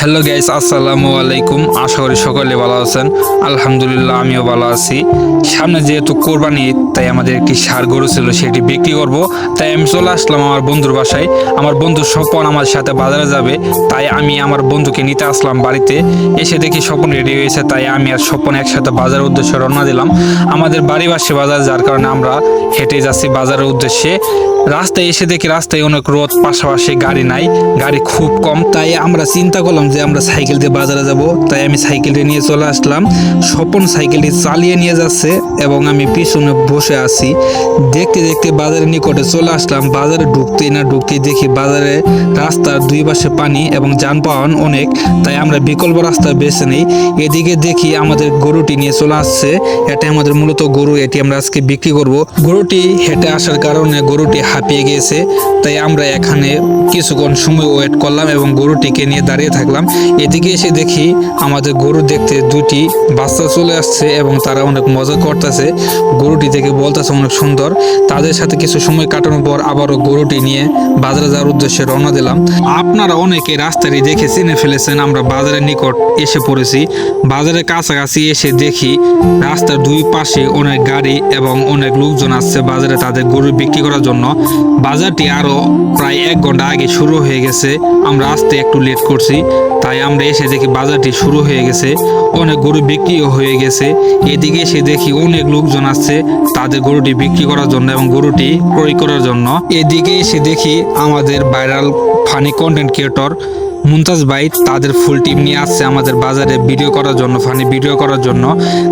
Hello guys আসসালামু আলাইকুম আশা করি সকলে ভালো আছেন। আলহামদুলিল্লাহ আমিও ভালো আছি। সামনে যেহেতু কোরবানি ঈদ, তাই আমাদের একটি সার গরু ছিল সেটি বিক্রি করব। তাই আমি চলে আসলাম আমার বন্ধুর বাসায়। আমার বন্ধু স্বপন আমার সাথে বাজারে যাবে। তাই আমি আমার বন্ধুকে নিতে আসলাম বাড়িতে। এসে দেখি স্বপন রেডি হয়েছে তাই আমি আর স্বপন একসাথে বাজারের উদ্দেশ্যে রওনা দিলাম। আমাদের বাড়ি পাশে বাজার যার কারণে আমরা হেঁটে যাচ্ছি বাজারের উদ্দেশ্যে। রাস্তায় এসে দেখি রাস্তায় অনেক রোদ পাশাপাশি গাড়ি নাই। গাড়ি খুব কম তাই আমরা চিন্তা করলাম যে আমরা সাইকেল দিয়ে বাজারে যাব, তাই আমি সাইকেলটি নিয়ে চলে আসলাম। স্বপন সাইকেলটি চালিয়ে নিয়ে যাচ্ছে এবং আমি পিছনে বসে আছি। দেখতে দেখতে বাজারের নিকটে চলে আসলাম। বাজারে ঢুকতেই না ঢুকতেই দেখি বাজারে রাস্তার দুই পাশে পানি এবং যানবাহন অনেক, তাই আমরা বিকল্প রাস্তা বেছে নেই। এদিকে দেখি আমাদের গরুটি নিয়ে চলে আসছে। এটা আমাদের মূলত গরু, এটি আমরা আজকে বিক্রি করব। গরুটি হেঁটে আসার কারণে গরুটি হাঁপিয়ে গিয়েছে, তাই আমরা এখানে কিছুক্ষণ সময় ওয়েট করলাম এবং গরুটিকে নিয়ে দাঁড়িয়ে থাকলাম। এদিকে এসে দেখি আমাদের গরু দেখতে দুটি বাচ্চা চলে আসছে এবং তারা অনেক মজা করতেছে। গরুটি দেখে বলতেছে অনেক সুন্দর। তাদের সাথে কিছু সময় কাটানোর পর আবারও গরুটি নিয়ে বাজারে যাওয়ার উদ্দেশ্যে রওনা দিলাম। আপনারা অনেকে রাস্তাটি দেখে চিনে ফেলেছেন, আমরা বাজারের নিকট এসে পড়েছি। বাজারের কাছাকাছি এসে দেখি রাস্তার দুই পাশে অনেক গাড়ি এবং অনেক লোকজন আসছে বাজারে তাদের গরু বিক্রি করার জন্য। বাজারটি আরও প্রায় এক ঘণ্টা আগে শুরু হয়ে গেছে। আমরা আসতে একটু লেট করছি। তাই আমরা এসে দেখি বাজারটি শুরু হয়ে গেছে, অনেক গরু বিক্রিও হয়ে গেছে। এদিকে এসে দেখি অনেক লোকজন আসছে, তাদের গরুটি বিক্রি করার জন্য এবং গরুটি ক্রয় করার জন্য। এদিকে এসে দেখি আমাদের viral funny content creator Mumtaz ভাই তাদের ফুল টিম নিয়ে আসছে আমাদের বাজারে ভিডিও করার জন্য ফানি ভিডিও করার জন্য।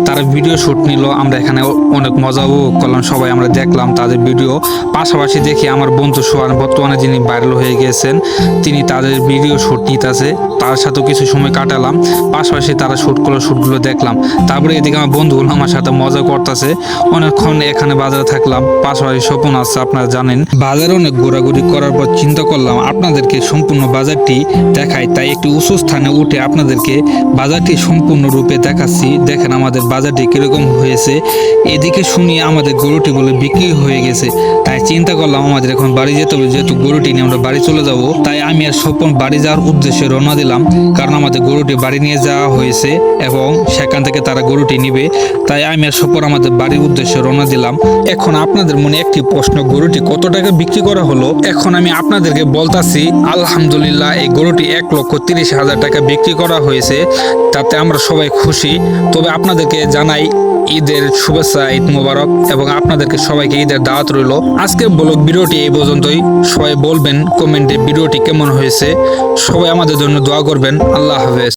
তারা ভিডিও শ্যুট নিল, আমরা এখানে অনেক মজা উপভোগ করলাম, সবাই আমরা দেখলাম তাদের ভিডিও পাশাপাশি দেখি আমার বন্ধু সোহান, বর্তমানে যিনি ভাইরাল হয়ে গিয়েছেন তিনি তাদের ভিডিও শুট নিতেছে। তার সাথেও কিছু সময় কাটালাম, পাশাপাশি তারা শ্যুট করল শ্যুটগুলো দেখলাম। তারপরে এদিকে আমার বন্ধুগুলো আমার সাথে মজা করতেছে। অনেকক্ষণ এখানে বাজারে থাকলাম, পাশাপাশি স্বপন আছে, আপনারা জানেন। বাজারে অনেক ঘোরাঘুরি করার পর চিন্তা করলাম, আপনাদেরকে সম্পূর্ণ বাজারটি দেখাই তাই একটি উঁচু স্থানে উঠে আপনাদেরকে বাজারটি সম্পূর্ণরূপে দেখাচ্ছি। দেখেন আমাদের বাজারটি কীরকম হয়েছে। এদিকে শুনিয়ে আমাদের গরুটি বলে বিক্রি হয়ে গেছে। তাই চিন্তা করলাম আমাদের এখন বাড়ি যেতে হবে। যেহেতু গরুটি নিয়ে আমরা বাড়ি চলে যাব, তাই আমি আর স্বপন বাড়ি যাওয়ার উদ্দেশ্যে রওনা দিলাম। কারণ আমাদের গরুটি বাড়ি নিয়ে যাওয়া হয়েছে এবং সেখান থেকে তারা গরুটি নিবে। তাই আমি আর স্বপন আমাদের বাড়ির উদ্দেশ্যে রওনা দিলাম। এখন আপনাদের মনে একটি প্রশ্ন, গরুটি কত টাকা বিক্রি করা হলো? এখন আমি আপনাদেরকে বলতাছি, আলহামদুলিল্লাহ এই গরুটি এক লক্ষ তিরিশ হাজার টাকা বিক্রি করা হয়েছে। তাতে আমরা সবাই খুশি। তবে আপনাদেরকে জানাই ঈদের শুভেচ্ছা, ঈদ মোবারক এবং আপনাদেরকে সবাইকে ঈদের দাওয়াত রইল। আজকের ব্লগ ভিডিওটি এই পর্যন্তই। সবাই বলবেন, কমেন্টে ভিডিওটি কেমন হয়েছে? সবাই আমাদের জন্য দোয়া করবেন। আল্লাহ হাফেজ।